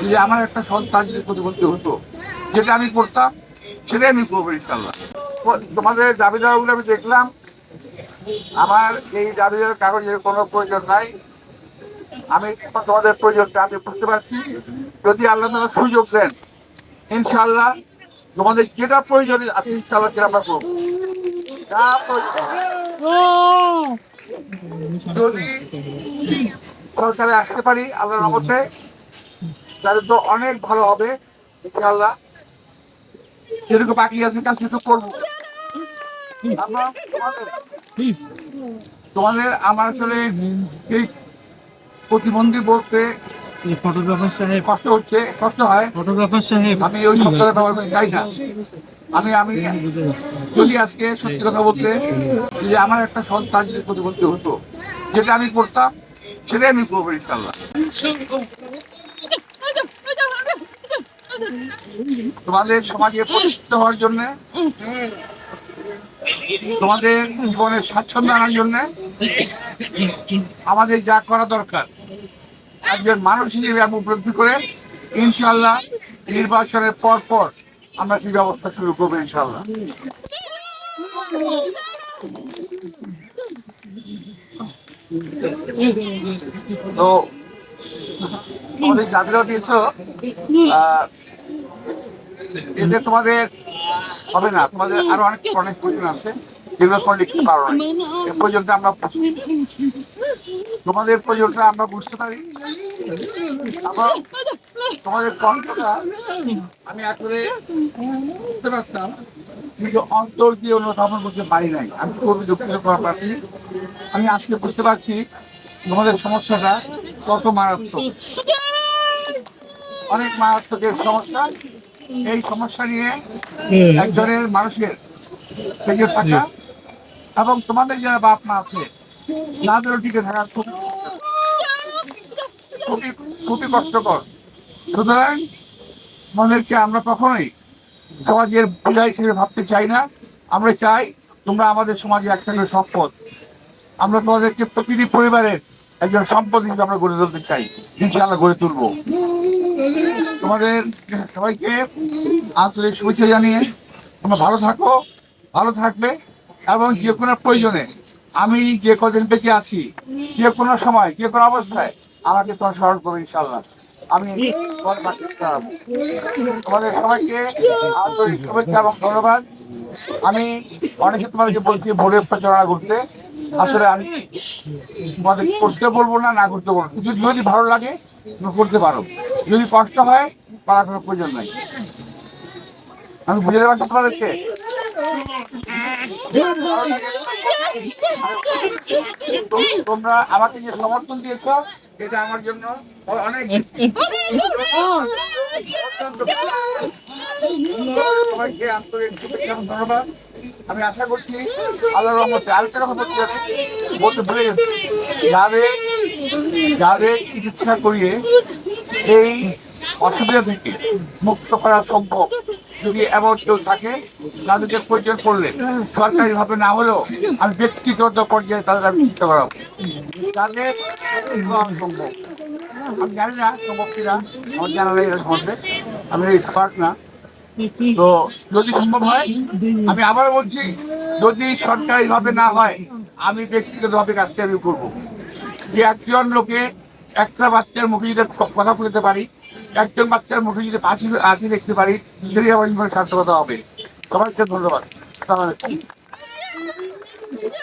যদি আমার একটা সন্তান যদি প্রতিবন্ধী হতো, যেটা আমি করতাম, সেটাই আমি করব ইনশাল্লাহ তোমাদের দাবি দাওয়াগুলো আমি দেখলাম। আমার এই দাবি কাগজের কোনো প্রয়োজন নাই। আমি তোমাদের প্রয়োজনটা আমি বুঝতে পারছি। যদি আল্লাহ তালা সুযোগ দেন ইনশাল্লাহ তোমাদের যেটা প্রয়োজন আছে ইনশাল্লাহ সেটা আমরা করব। যা যদি সরকারে আসতে পারি আল্লাহর রহমতে তাহলে তো অনেক ভালো হবে ইনশাআল্লাহ। যেরকম বাকি আছে কাজ কিন্তু করব। আমরা তোমাদের- আমার আসলে এই প্রতিবন্ধী বলতে ফটোগ্রাফার সাহেব। কষ্ট হচ্ছে কষ্ট হয়। ফটোগ্রাফার সাহেব। আমি ওই শব্দটা ব্যবহার করতে চাই না। আমি আমি যদি আজকে সত্যি কথা বলতে যদি আমার একটা সন্তান যদি প্রতিবন্ধী হতো যেটা আমি করতাম সেটাই আমি করব ইনশাল্লাহ তোমাদের সমাজে প্রতিষ্ঠিত হওয়ার জন্য, তোমাদের জীবনের স্বাচ্ছন্দ্য আনার জন্য আমাদের যা করা দরকার, একজন মানুষ হিসেবে আমি উপলব্ধি করে ইনশাল্লাহ নির্বাচনের পর পর আমরা সেই ব্যবস্থা শুরু করব ইনশাল্লাহ তো তোমাদের জাতিরা দিয়েছ এতে তোমাদের হবে না, তোমাদের আরও অনেক অনেক প্রয়োজন আছে, যেগুলো তোমরা লিখতে পারো না। এ পর্যন্ত আমরা তোমাদের প্রয়োজনটা আমরা বুঝতে পারি। তোমাদের কণ্ঠটা আমি আসলে বুঝতে পারতাম, কিন্তু অন্তর দিয়ে অনুধাবন করতে পারি নাই। আমি খুবই দুঃখিত করা পারছি। আমি আজকে বুঝতে পারছি তোমাদের সমস্যাটা কত মারাত্মক। অনেক মারাত্মকের সমস্যা। এই সমস্যা নিয়ে একজনের মানুষের বেঁচে থাকা এবং তোমাদের যারা বাপ মা আছে তাদেরও টিকে থাকা খুব খুবই খুবই কষ্টকর। সুতরাং তোমাদেরকে আমরা কখনোই সমাজের পূজা হিসেবে ভাবতে চাই না। আমরা চাই তোমরা আমাদের সমাজে একটা করে সম্পদ। আমরা তোমাদেরকে প্রতিটি পরিবারের একজন সম্পদ হিসেবে আমরা গড়ে তুলতে চাই। ইনশাআল্লাহ গড়ে তুলবো। তোমাদের সবাইকে আন্তরিক শুভেচ্ছা জানিয়ে তোমরা ভালো থাকো, ভালো থাকবে এবং যে কোনো প্রয়োজনে আমি যে কদিন বেঁচে আছি, যে কোনো সময়, যে কোনো অবস্থায় আমাকে তোমার স্মরণ করবে ইনশাল্লাহ আমি তোমাদের সবাইকে আন্তরিক শুভেচ্ছা এবং ধন্যবাদ। আমি অনেকে তোমাদেরকে বলছি ভোরের প্রচারণা করতে। আসলে আমি তোমাদের করতে বলব না না করতে বলব যদি ভালো লাগে করতে পারো। যদি কষ্ট হয় করার কোনো প্রয়োজন নাই। আমি বুঝে তোমাদেরকে তো- তোমরা আমাকে যে সমর্থন দিয়েছ এটা আমার জন্য অনেক সবাইকে আন্তরিক ধন্যবাদ। আমি আশা করছি আল্লাহ রহমতে আরেকটা কথা বলতে বলতে ভুলে গেছি। যাদের যাদের চিকিৎসা করিয়ে এই অসুবিধা থেকে মুক্ত করা সম্ভব। যদি এমন কেউ থাকে, তাদেরকে প্রয়োজন করলে সরকারি ভাবে না হলেও আমি ব্যক্তিগত পর্যায়ে তাদের আমি চিন্তা করাবো। তাদের সম্ভব? আমি জানি না সম্ভব কিনা আমার জানা নেই সম্বন্ধে আমি এক্সপার্ট না। তো যদি সম্ভব হয়, আমি আবার বলছি, যদি সরকারি ভাবে না হয়, আমি ব্যক্তিগত ভাবে কাজটা আমি করব। যে একজন লোকে একটা বাচ্চার মুখে যদি কথা বলতে পারি, একজন বাচ্চার মুখে যদি হাসি হাসি দেখতে পারি সেটি আমার জীবনে সার্থকতা হবে সবাইকে ধন্যবাদ।